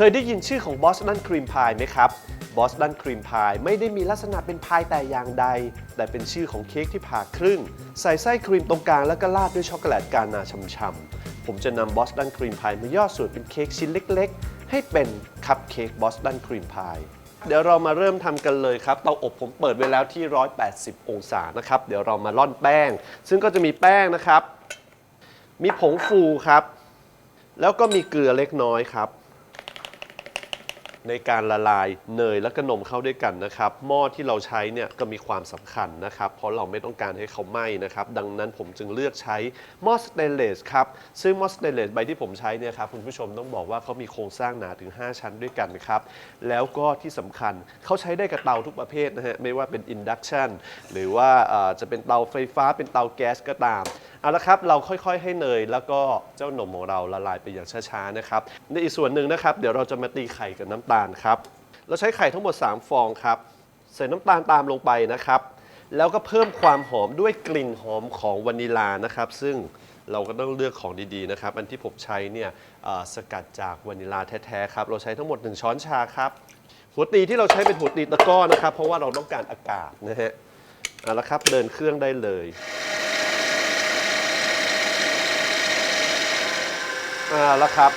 เคยได้ยินชื่อของ Boston Cream Pie ไหมครับ Boston Cream Pie ไม่ได้มีลักษณะเป็นพายแต่อย่างใด แต่เป็นชื่อของเค้กที่ผ่าครึ่ง ใส่ไส้ครีมตรงกลางแล้วก็ราดด้วยช็อกโกแลตกานาช่ำๆผมจะนำ Boston Cream Pie มาย่อส่วนเป็นเค้กชิ้นเล็กๆ ให้เป็นคัพเค้ก Boston Cream Pie เดี๋ยวเรามาเริ่มทำกันเลยครับ เตาอบผมเปิดไว้แล้วที่ 180 องศานะครับ เดี๋ยวเรามาร่อนแป้ง ซึ่งก็จะมีแป้งนะครับ มีผงฟูครับ แล้วก็มีเกลือเล็กน้อยครับ ในการละลายเนยและก็นมเข้าด้วยกันนะครับ หม้อที่เราใช้เนี่ยก็มีความสำคัญนะครับ เพราะเราไม่ต้องการให้เขาไหม้นะครับ ดังนั้นผมจึงเลือกใช้หม้อสเตนเลสครับ ซึ่งหม้อสเตนเลสใบที่ผมใช้เนี่ยครับคุณผู้ชมต้องบอกว่าเขามีโครงสร้างหนาถึง 5 ชั้นด้วยกันครับ แล้วก็ที่สำคัญเขาใช้ได้กับเตาทุกประเภทนะฮะ ไม่ว่าเป็น induction หรือว่าจะเป็นเตาไฟฟ้าเป็นเตาแก๊สก็ตาม เอาละครับเราค่อยๆให้เนย แล้วก็เจ้านมของเราละลายไปอย่างช้าๆนะครับในอีกส่วนหนึ่งนะครับ เดี๋ยวเราจะมาตีไข่กับน้ำตาลครับเราใช้ไข่ทั้งหมด 3 ฟองครับใส่น้ำตาลตามลงไปนะครับแล้วก็เพิ่มความหอมด้วยกลิ่นหอมของวานิลานะครับ ซึ่งเราก็ต้องเลือกของดีๆนะครับ อันที่ผมใช้เนี่ยสกัดจากวานิลาแท้ๆครับ เราใช้ทั้งหมด 1 ช้อนชาครับ หัวตีที่เราใช้เป็นหัวตีตะก้อนะครับ เพราะว่าเราต้องการอากาศนะฮะเอาละครับเดินเครื่องได้เลย อาละครับ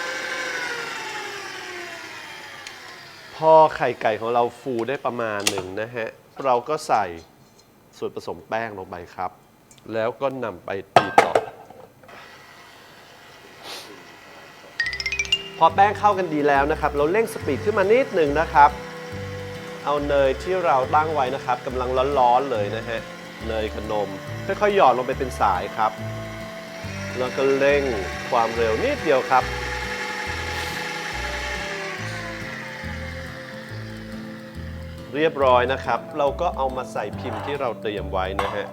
พอไข่ไก่ของเราฟูได้ประมาณหนึ่งนะฮะ เราก็ใส่ส่วนผสมแป้งลงไปครับ แล้วก็นำไปตีต่อ พอแป้งเข้ากันดีแล้วนะครับ เราเร่งสปีดขึ้นมานิดหนึ่งนะครับ เอาเนยที่เราตั้งไว้นะครับกำลังร้อนๆเลยนะฮะ เนยกับนม ค่อยๆหยอดลงไปเป็นสายครับ แล้วก็เร่งความเร็วนิดเดียวครับ เรียบร้อยนะครับ เราก็เอามาใส่พิมพ์ที่เราเตรียมไว้นะฮะ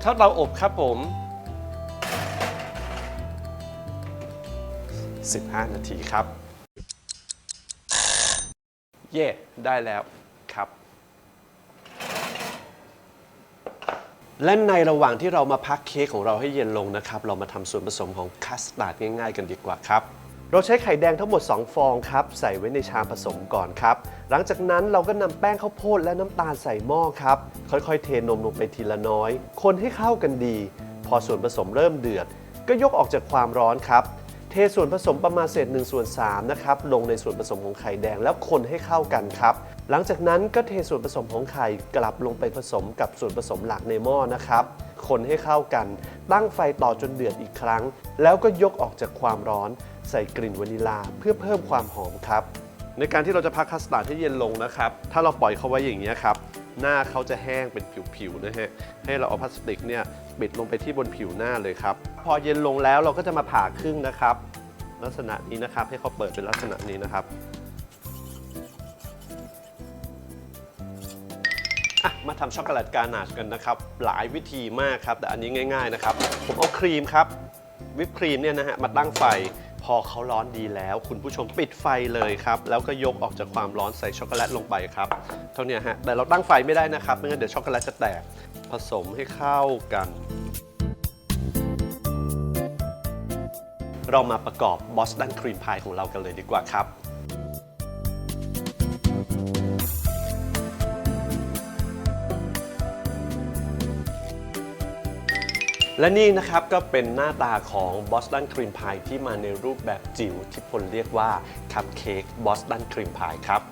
เข้าเตาอบครับผม 15 นาทีครับ เย่ ได้แล้วครับ และในระหว่างที่เรามาพักเค้กของเราให้เย็นลงนะครับ เรามาทำส่วนผสมของคัสตาร์ดง่ายๆ กันดีกว่าครับ เราใช้ไข่แดงทั้งหมด 2 ฟองครับ ใส่ไว้ในชามผสมก่อนครับ หลังจากนั้นเราก็นำแป้งข้าวโพดและน้ำตาลใส่หม้อครับ ค่อยๆ เทนมลงไปทีละน้อย คนให้เข้ากันดี พอส่วนผสมเริ่มเดือด ก็ยกออกจากความร้อนครับ เทส่วนผสมประมาณเศษ1ส่วน3นะครับลงในส่วนผสมของไข่แดงแล้วคนให้เข้ากันครับ หลังจากนั้นก็เทส่วนผสมของไข่กลับลงไปผสมกับส่วนผสมหลักในหม้อนะครับ คนให้เข้ากัน ตั้งไฟต่อจนเดือดอีกครั้ง แล้วก็ยกออกจากความร้อน ใส่กลิ่นวานิลาเพื่อเพิ่มความหอมครับ ในการที่เราจะพักคัสตาร์ดให้เย็นลงนะครับ ถ้าเราปล่อยเขาไว้อย่างนี้ครับหน้าเขาจะแห้งเป็นผิวๆนะฮะให้เราเอาพลาสติกเนี่ย ปิดลงไปที่บนผิวหน้าเลยครับ พอเย็นลงแล้วเราก็จะมาผ่าครึ่งนะครับ ลักษณะนี้นะครับให้เขาเปิดเป็นลักษณะนี้นะครับมาทำช็อกโกแลตกานาชกันนะครับ หลายวิธีมากครับ แต่อันนี้ง่าย ๆ นะครับ ผมเอาครีมครับ วิปครีมเนี่ยนะฮะมาตั้งไฟ อเขาร้อนดีแล้ว คุณผู้ชมปิดไฟเลยครับ แล้วก็ยกออกจากความร้อนใส่ช็อกโกแลตลงไปครับเท่านี้ฮะแต่เราตั้งไฟไม่ได้นะครับไม่งั้นเดี๋ยวช็อกโกแลตจะแตกผสมให้เข้ากัน เรามาประกอบบอสตันครีมพายของเรากันเลยดีกว่าครับ และนี่นะครับก็เป็นหน้าตาของ Boston Cream Pie ที่มาในรูปแบบจิ๋วที่คนเรียกว่าคัพเค้ก Boston Cream Pie ครับ